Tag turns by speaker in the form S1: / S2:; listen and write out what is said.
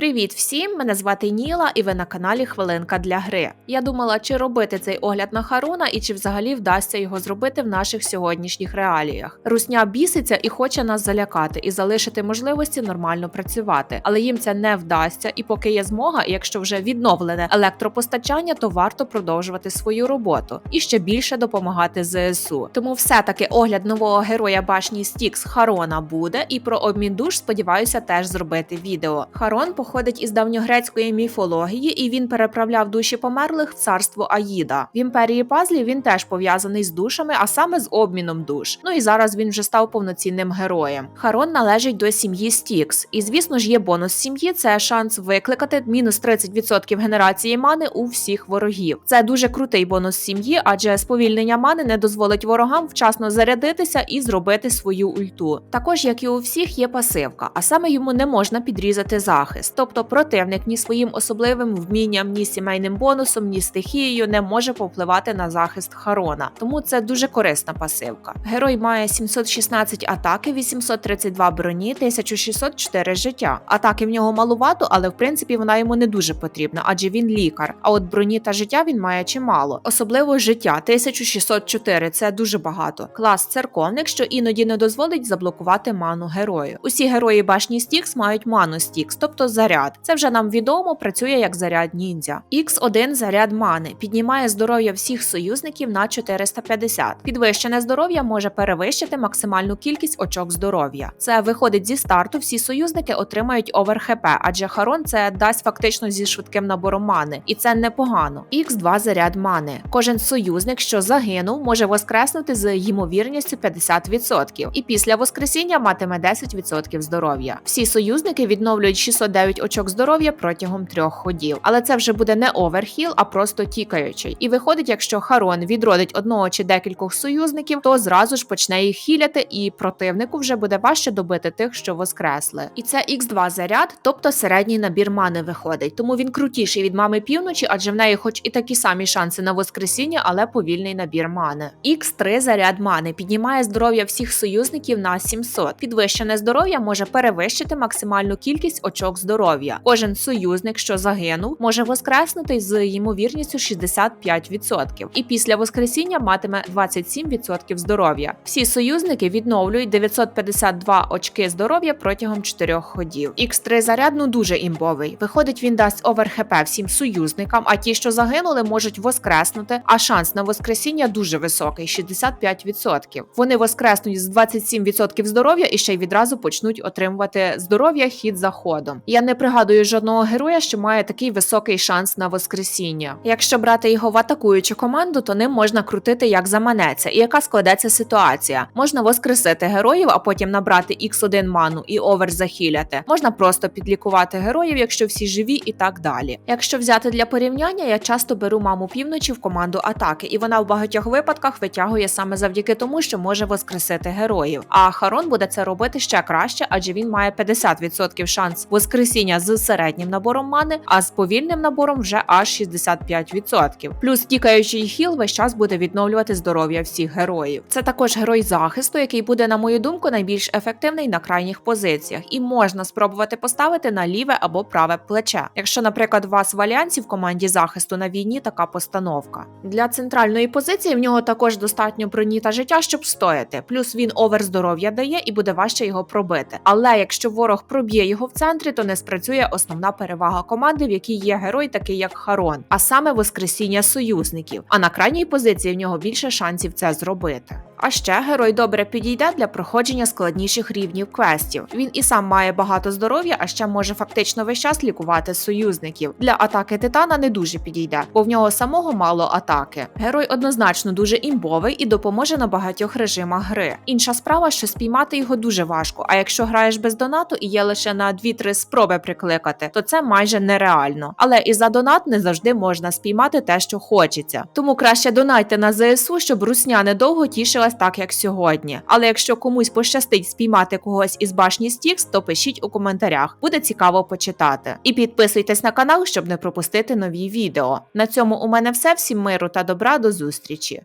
S1: Привіт всім! Мене звати Ніла, і ви на каналі Хвилинка для гри. Я думала, чи робити цей огляд на Харона і чи взагалі вдасться його зробити в наших сьогоднішніх реаліях. Русня біситься і хоче нас залякати і залишити можливості нормально працювати, але їм це не вдасться. І поки є змога, якщо вже відновлене електропостачання, то варто продовжувати свою роботу і ще більше допомагати ЗСУ. Тому все-таки огляд нового героя башні Стікс Харона буде, і про обмін душ сподіваюся теж зробити відео. Харон походить із давньогрецької міфології, і він переправляв душі померлих в царство Аїда. В імперії пазлів він теж пов'язаний з душами, а саме з обміном душ. Ну і зараз він вже став повноцінним героєм. Харон належить до сім'ї Стікс, і звісно ж є бонус сім'ї. Це шанс викликати мінус 30% генерації мани у всіх ворогів. Це дуже крутий бонус сім'ї, адже сповільнення мани не дозволить ворогам вчасно зарядитися і зробити свою ульту. Також, як і у всіх, є пасивка, а саме йому не можна підрізати захист. Тобто противник ні своїм особливим вмінням, ні сімейним бонусом, ні стихією не може повпливати на захист Харона. Тому це дуже корисна пасивка. Герой має 716 атаки, 832 броні, 1604 життя. Атаки в нього малувато, але в принципі вона йому не дуже потрібна, адже він лікар. А от броні та життя він має чимало. Особливо життя 1604 це дуже багато. Клас церковник, що іноді не дозволить заблокувати ману герою. Усі герої башні Стікс мають ману Стікс, тобто заряд. Це вже нам відомо, працює як заряд ніндзя. X1 заряд мани піднімає здоров'я всіх союзників на 450. Підвищене здоров'я може перевищити максимальну кількість очок здоров'я. Це виходить зі старту. Всі союзники отримають овер ХП, адже Харон це дасть фактично зі швидким набором мани, і це непогано. X2 заряд мани. Кожен союзник, що загинув, може воскреснути з ймовірністю 50%, і після воскресіння матиме 10% здоров'я. Всі союзники відновлюють 609 очок здоров'я протягом трьох ходів. Але це вже буде не оверхіл, а просто тікаючий. І виходить, якщо Харон відродить одного чи декількох союзників, то зразу ж почне їх хіляти, і противнику вже буде важче добити тих, що воскресли. І це X2 заряд, тобто середній набір мани виходить. Тому він крутіший від мами півночі, адже в неї, хоч і такі самі шанси на воскресіння, але повільний набір мани. X3 заряд мани піднімає здоров'я всіх союзників на 700. Підвищене здоров'я може перевищити максимальну кількість очок здоров'я. Кожен союзник, що загинув, може воскреснути з ймовірністю 65%. І після воскресіння матиме 27% здоров'я. Всі союзники відновлюють 952 очки здоров'я протягом 4 ходів. X3 заряд ну дуже імбовий. Виходить, він дасть овер ХП всім союзникам, а ті, що загинули, можуть воскреснути. А шанс на воскресіння дуже високий 65%. Вони воскреснуть з 27% здоров'я і ще й відразу почнуть отримувати здоров'я хід за ходом. Я не пригадую жодного героя, що має такий високий шанс на воскресіння. Якщо брати його в атакуючу команду, то ним можна крутити як заманеться, і яка складеться ситуація. Можна воскресити героїв, а потім набрати X1 ману і овер захиляти. Можна просто підлікувати героїв, якщо всі живі, і так далі. Якщо взяти для порівняння, я часто беру маму півночі в команду атаки, і вона в багатьох випадках витягує саме завдяки тому, що може воскресити героїв. А Харон буде це робити ще краще, адже він має 50% шанс воскресіння з середнім набором мани, а з повільним набором вже аж 65%. Плюс тікаючий хіл весь час буде відновлювати здоров'я всіх героїв. Це також герой захисту, який буде, на мою думку, найбільш ефективний на крайніх позиціях, і можна спробувати поставити на ліве або праве плече. Якщо, наприклад, у вас в альянсі в команді захисту на війні така постановка. Для центральної позиції в нього також достатньо броні та життя, щоб стояти. Плюс він овер здоров'я дає і буде важче його пробити. Але якщо ворог проб'є його в центрі, то не спрацює основна перевага команди, в якій є герой, такий як Харон, а саме воскресіння союзників. А на крайній позиції в нього більше шансів це зробити. А ще герой добре підійде для проходження складніших рівнів квестів. Він і сам має багато здоров'я, а ще може фактично весь час лікувати союзників. Для атаки титана не дуже підійде, бо в нього самого мало атаки. Герой однозначно дуже імбовий і допоможе на багатьох режимах гри. Інша справа, що спіймати його дуже важко. А якщо граєш без донату і є лише на 2-3 спроби прикликати, то це майже нереально. Але і за донат не завжди можна спіймати те, що хочеться. Тому краще донайте на ЗСУ, щоб русня недовго тішилась так, як сьогодні. Але якщо комусь пощастить спіймати когось із башні Стікс, то пишіть у коментарях. Буде цікаво почитати. І підписуйтесь на канал, щоб не пропустити нові відео. На цьому у мене все. Всім миру та добра до зустрічі.